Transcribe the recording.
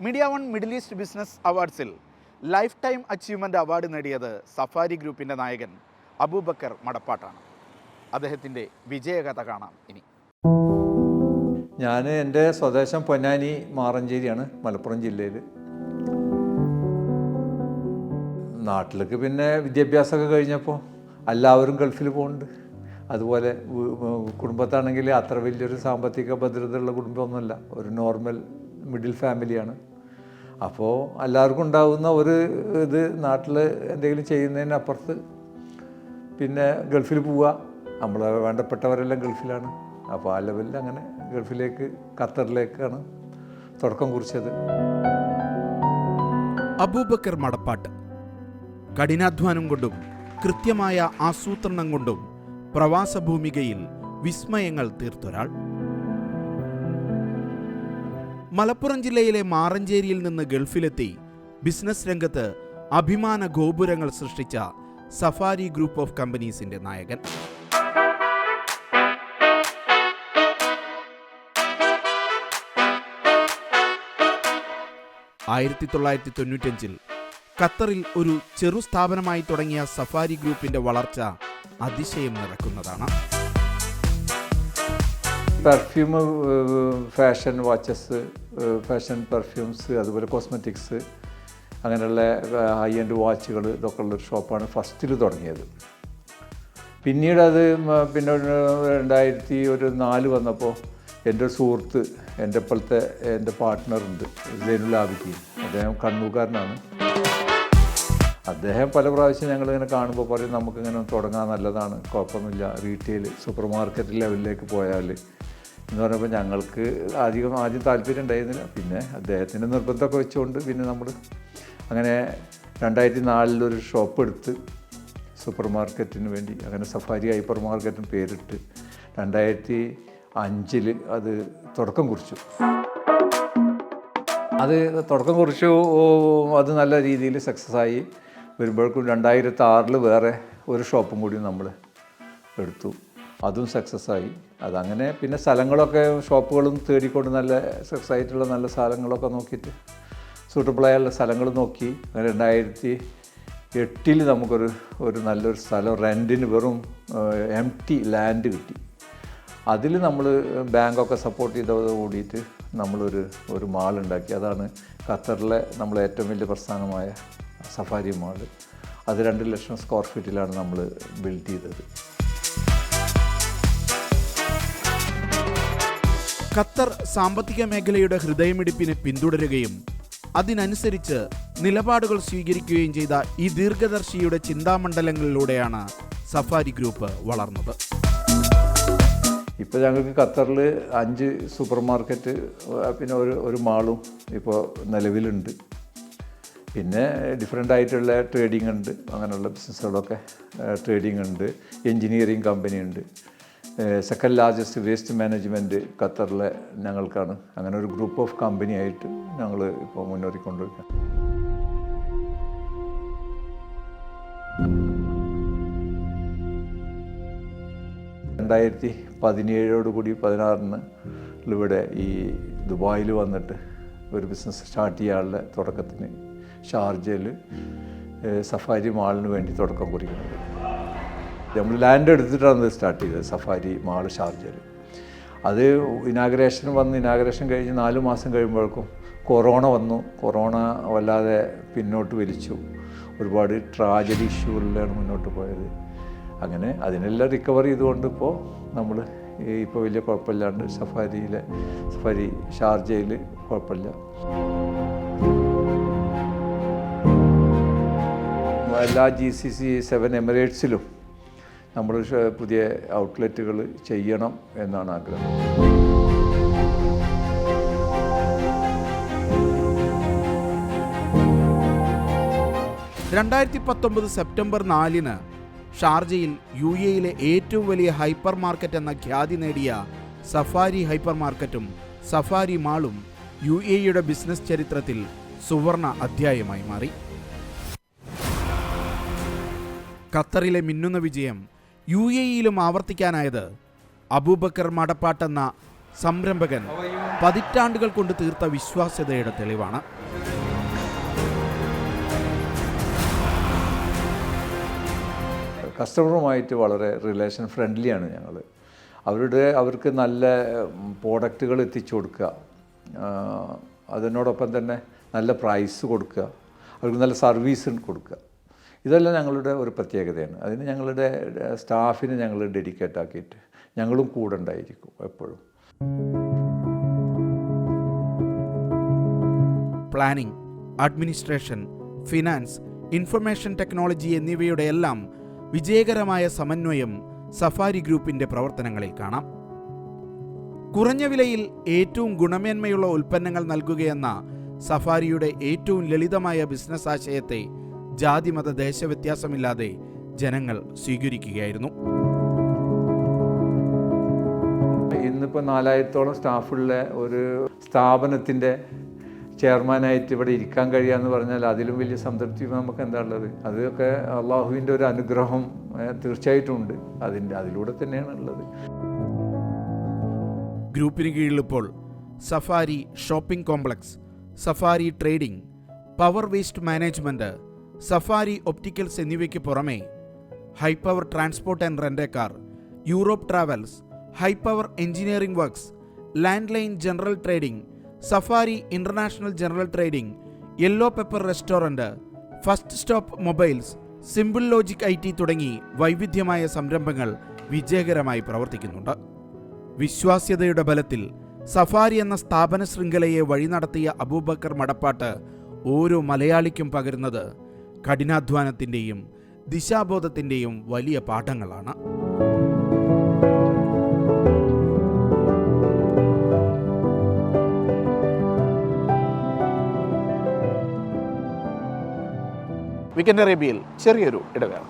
Media one middle east business അവാർഡ്സിൽ life time achievement award നേടിയത് Safari ഗ്രൂപ്പിന്റെ നായകൻ അബൂബക്കർ മടപ്പാട്ടാണ്. അദ്ദേഹത്തിന്റെ വിജയകഥ കാണാം ഇനി. ഞാൻ എന്റെ സ്വദേശം പൊന്നാനി മാറഞ്ചേരിയാണ് മലപ്പുറം ജില്ലയിൽ നാട്ടിലേക്ക് പിന്നെ വിദ്യാഭ്യാസമൊക്കെ കഴിഞ്ഞപ്പോൾ എല്ലാവരും ഗൾഫിൽ പോകുന്നുണ്ട് അതുപോലെ കുടുംബത്താണെങ്കിൽ അത്ര വലിയൊരു സാമ്പത്തിക ഭദ്രതയുള്ള കുടുംബമൊന്നുമല്ല ഒരു നോർമൽ മിഡിൽ ഫാമിലിയാണ്. അപ്പോൾ എല്ലാവർക്കും ഉണ്ടാകുന്ന ഒരു ഇത് നാട്ടിൽ എന്തെങ്കിലും ചെയ്യുന്നതിനപ്പുറത്ത് പിന്നെ ഗൾഫിൽ പോവുക. നമ്മളെ വേണ്ടപ്പെട്ടവരെല്ലാം ഗൾഫിലാണ്. അപ്പോൾ ആ ലെവലിൽ അങ്ങനെ ഗൾഫിലേക്ക് ഖത്തറിലേക്കാണ് തുടക്കം കുറിച്ചത്. അബൂബക്കർ മടപ്പാട്ട്. കഠിനാധ്വാനം കൊണ്ടും കൃത്യമായ ആസൂത്രണം കൊണ്ടും പ്രവാസ ഭൂമികയിൽ വിസ്മയങ്ങൾ തീർത്തൊരാൾ മലപ്പുറം ജില്ലയിലെ മാറഞ്ചേരിയിൽ നിന്ന് ഗൾഫിലെത്തി ബിസിനസ് രംഗത്ത് അഭിമാന ഗോപുരങ്ങൾ സൃഷ്ടിച്ച സഫാരി ഗ്രൂപ്പ് ഓഫ് കമ്പനീസിന്റെ നായകൻ. ആയിരത്തി തൊള്ളായിരത്തി തൊണ്ണൂറ്റഞ്ചിൽ ഖത്തറിൽ ഒരു ചെറു സ്ഥാപനമായി തുടങ്ങിയ സഫാരി ഗ്രൂപ്പിന്റെ വളർച്ച അതിശയം നിറക്കുന്നതാണ്. Perfume fashion watches fashion perfumes അതുപോലെ കോസ്മെറ്റിക്സ് അങ്ങനെയുള്ള ഹൈ എൻഡ് വാച്ചുകൾ ഇതൊക്കെ ഉള്ളൊരു ഷോപ്പാണ് ഫസ്റ്റിൽ തുടങ്ങിയത്. പിന്നീട് അത് പിന്നെ രണ്ടായിരത്തി ഒരു നാല് വന്നപ്പോൾ എന്റെ ഒരു സുഹൃത്ത് എന്റെ ഇപ്പോഴത്തെ എന്റെ പാർട്ട്ണറുണ്ട് സൈനുൽ ആബിക്ക് അദ്ദേഹം കണ്ണൂക്കാരനാണ് അദ്ദേഹം പല പ്രാവശ്യം ഞങ്ങളിങ്ങനെ കാണുമ്പോൾ പറയും നമുക്കിങ്ങനെ തുടങ്ങാൻ നല്ലതാണ് കുഴപ്പമൊന്നുമില്ല. റീറ്റെയിൽ സൂപ്പർ മാർക്കറ്റ് ലെവലിലേക്ക് പോയാൽ എന്ന് പറഞ്ഞപ്പോൾ ഞങ്ങൾക്ക് അധികം ആദ്യം താല്പര്യം ഉണ്ടായിരുന്നില്ല. പിന്നെ അദ്ദേഹത്തിന്റെ നിർബന്ധമൊക്കെ വെച്ചുകൊണ്ട് പിന്നെ നമ്മൾ അങ്ങനെ രണ്ടായിരത്തി നാലിലൊരു ഷോപ്പ് എടുത്ത് സൂപ്പർ മാർക്കറ്റിന് വേണ്ടി അങ്ങനെ സഫാരി ഹൈപ്പർ മാർക്കറ്റിന് പേരിട്ട് രണ്ടായിരത്തി അഞ്ചിൽ അത് തുടക്കം കുറിച്ചു. അത് തുടക്കം കുറിച്ചു അത് നല്ല രീതിയിൽ സക്സസ് ആയി. വരുമ്പോഴേക്കും രണ്ടായിരത്തി ആറിൽ വേറെ ഒരു ഷോപ്പും കൂടി നമ്മൾ എടുത്തു. അതും സക്സസ് ആയി. അതങ്ങനെ പിന്നെ സ്ഥലങ്ങളൊക്കെ ഷോപ്പുകളും തേടിക്കൊണ്ട് നല്ല ആയിട്ടുള്ള നല്ല സ്ഥലങ്ങളൊക്കെ നോക്കിയിട്ട് സൂട്ടബിളായുള്ള സ്ഥലങ്ങൾ നോക്കി. രണ്ടായിരത്തി എട്ടിൽ നമുക്കൊരു ഒരു നല്ലൊരു സ്ഥലം റെന്റിന് വെറും എം ടി ലാൻഡ് കിട്ടി. അതിൽ നമ്മൾ ബാങ്കൊക്കെ സപ്പോർട്ട് ചെയ്തത് കൂടിയിട്ട് നമ്മളൊരു ഒരു മാൾ ഉണ്ടാക്കി. അതാണ് ഖത്തറിലെ നമ്മളെ ഏറ്റവും വലിയ പ്രസ്ഥാനമായ സഫാരി മാൾ അത് രണ്ട് ലക്ഷം സ്ക്വയർ ഫീറ്റിലാണ് നമ്മൾ ബിൽഡ് ചെയ്തത്. ഖത്തർ സാമ്പത്തിക മേഖലയുടെ ഹൃദയമിടിപ്പിനെ പിന്തുടരുകയും അതിനനുസരിച്ച് നിലപാടുകൾ സ്വീകരിക്കുകയും ചെയ്ത ഈ ദീർഘദർശിയുടെ ചിന്താമണ്ഡലങ്ങളിലൂടെയാണ് സഫാരി ഗ്രൂപ്പ് വളർന്നത്. ഇപ്പോൾ ഞങ്ങൾക്ക് ഖത്തറിൽ അഞ്ച് സൂപ്പർ മാർക്കറ്റ് പിന്നെ ഒരു ഒരു മാളും ഇപ്പോൾ നിലവിലുണ്ട്. പിന്നെ ഡിഫറെന്റ് ആയിട്ടുള്ള ട്രേഡിംഗ് ഉണ്ട് അങ്ങനെയുള്ള ബിസിനസ്സുകളൊക്കെ ട്രേഡിംഗ് ഉണ്ട് എൻജിനീയറിംഗ് കമ്പനി ഉണ്ട് സെക്കൻഡ് ലാർജസ്റ്റ് വേസ്റ്റ് മാനേജ്മെന്റ് ഖത്തറിലെ ഞങ്ങൾക്കാണ്. അങ്ങനെ ഒരു ഗ്രൂപ്പ് ഓഫ് കമ്പനി ആയിട്ട് ഞങ്ങൾ ഇപ്പോൾ മുന്നേറിക്കൊണ്ടിരിക്കുക രണ്ടായിരത്തി പതിനേഴോട് കൂടി പതിനാറിന് ഇവിടെ ഈ ദുബായിൽ വന്നിട്ട് ഒരു ബിസിനസ് സ്റ്റാർട്ട് ചെയ്യാനുള്ള തുടക്കത്തിന് ഷാർജയിൽ സഫാരി മാളിന് വേണ്ടി തുടക്കം കുറിക്കുന്നുണ്ട് നമ്മൾ ലാൻഡ് എടുത്തിട്ടാണ് സ്റ്റാർട്ട് ചെയ്തത്. സഫാരി മാൾ ഷാർജയിൽ അത് ഇനാഗ്രേഷൻ വന്ന് ഇനാഗ്രേഷൻ കഴിഞ്ഞ് നാല് മാസം കഴിയുമ്പോഴേക്കും കൊറോണ വന്നു. കൊറോണ വല്ലാതെ പിന്നോട്ട് വലിച്ചു. ഒരുപാട് ട്രാജഡി ഇഷ്യൂകളിലാണ് മുന്നോട്ട് പോയത്. അങ്ങനെ അതിനെല്ലാം റിക്കവർ ചെയ്തുകൊണ്ട് ഇപ്പോൾ നമ്മൾ ഇപ്പോൾ വലിയ കുഴപ്പമില്ലാണ്ട് സഫാരിയിലെ സഫാരി ഷാർജയിൽ കുഴപ്പമില്ല. എല്ലാ ജി സി സി സെവൻ എമിറേറ്റ്സിലും നമ്മൾ പുതിയ ഔട്ട്ലെറ്റുകൾ ചെയ്യണം എന്നാണ് ആഗ്രഹം. രണ്ടായിരത്തി പത്തൊമ്പത് സെപ്റ്റംബർ നാലിന് ഷാർജയിൽ യു എയിലെ ഏറ്റവും വലിയ ഹൈപ്പർ മാർക്കറ്റ് എന്ന ഖ്യാതി നേടിയ സഫാരി ഹൈപ്പർ മാർക്കറ്റും സഫാരി മാളും യു എയുടെ ബിസിനസ് ചരിത്രത്തിൽ സുവർണ അധ്യായമായി മാറി. ഖത്തറിലെ മിന്നുന്ന വിജയം യു എയിലും ആവർത്തിക്കാനായത് അബൂബക്കർ മടപ്പാട്ടെന്ന സംരംഭകൻ പതിറ്റാണ്ടുകൾ കൊണ്ട് തീർത്ത വിശ്വാസ്യതയുടെ തെളിവാണ്. കസ്റ്റമറുമായിട്ട് വളരെ റിലേഷൻ ഫ്രണ്ട്ലിയാണ് ഞങ്ങൾ അവരുടെ അവർക്ക് നല്ല പ്രോഡക്റ്റുകൾ എത്തിച്ചു കൊടുക്കുക. അതിനോടൊപ്പം തന്നെ നല്ല പ്രൈസ് കൊടുക്കുക. അവർക്ക് നല്ല സർവീസ് കൊടുക്കുക. ഇതെല്ലാം ഞങ്ങളുടെ ഒരു പ്രത്യേകതയാണ്. അതിന് ഞങ്ങളുടെ സ്റ്റാഫിനെ ഞങ്ങൾ ഡെഡിക്കേറ്റ് ആക്കിയിട്ട് ഞങ്ങളും കൂടെ ഉണ്ടായിരിക്കും എപ്പോഴും. Planning administration finance information technology എന്നിവയുടെ എല്ലാം വിജയകരമായ സമന്വയം സഫാരി ഗ്രൂപ്പിന്റെ പ്രവർത്തനങ്ങളിൽ കാണാം. കുറഞ്ഞ വിലയിൽ ഏറ്റവും ഗുണമേന്മയുള്ള ഉൽപ്പന്നങ്ങൾ നൽകുകയെന്ന സഫാരിയുടെ ഏറ്റവും ലളിതമായ ബിസിനസ് ആശയത്തെ ജാതിമത ദേശവ്യത്യാസമില്ലാതെ ജനങ്ങൾ സ്വീകരിക്കുകയായിരുന്നു. ഇന്നിപ്പോൾ നാലായിരത്തോളം സ്റ്റാഫുള്ള ഒരു സ്ഥാപനത്തിന്റെ ചെയർമാനായിട്ട് ഇവിടെ ഇരിക്കാൻ കഴിയാന്ന് പറഞ്ഞാൽ അതിലും വലിയ സംതൃപ്തി നമുക്ക് എന്താ ഉള്ളത്? അതൊക്കെ അള്ളാഹുവിന്റെ ഒരു അനുഗ്രഹം തീർച്ചയായിട്ടും ഉണ്ട്. അതിന്റെ അതിലൂടെ തന്നെയാണ് ഉള്ളത്. ഗ്രൂപ്പിന് കീഴിൽ ഇപ്പോൾ Safari shopping complex Safari trading power waste management Safari opticals എന്നിവയ്ക്ക് പുറമെ high power transport and rent a car Europe travels high power engineering works land line general trading Safari international general trading yellow pepper restaurant first stop mobiles simple logic I T തുടങ്ങി വൈവിധ്യമായ സംരംഭങ്ങൾ വിജയകരമായി പ്രവർത്തിക്കുന്നുണ്ട്. വിശ്വാസ്യതയുടെ ബലത്തിൽ safari എന്ന സ്ഥാപന ശൃംഖലയെ വഴി നടത്തിയ അബൂബക്കർ മടപ്പാട്ട് ഓരോ മലയാളിക്കും പകരുന്നത് കഠിനാധ്വാനത്തിന്റെയും ദിശാബോധത്തിന്റെയും വലിയ പാഠങ്ങളാണ്. വീക്കെൻഡ് അറേബ്യയിൽ ചെറിയൊരു ഇടവേള.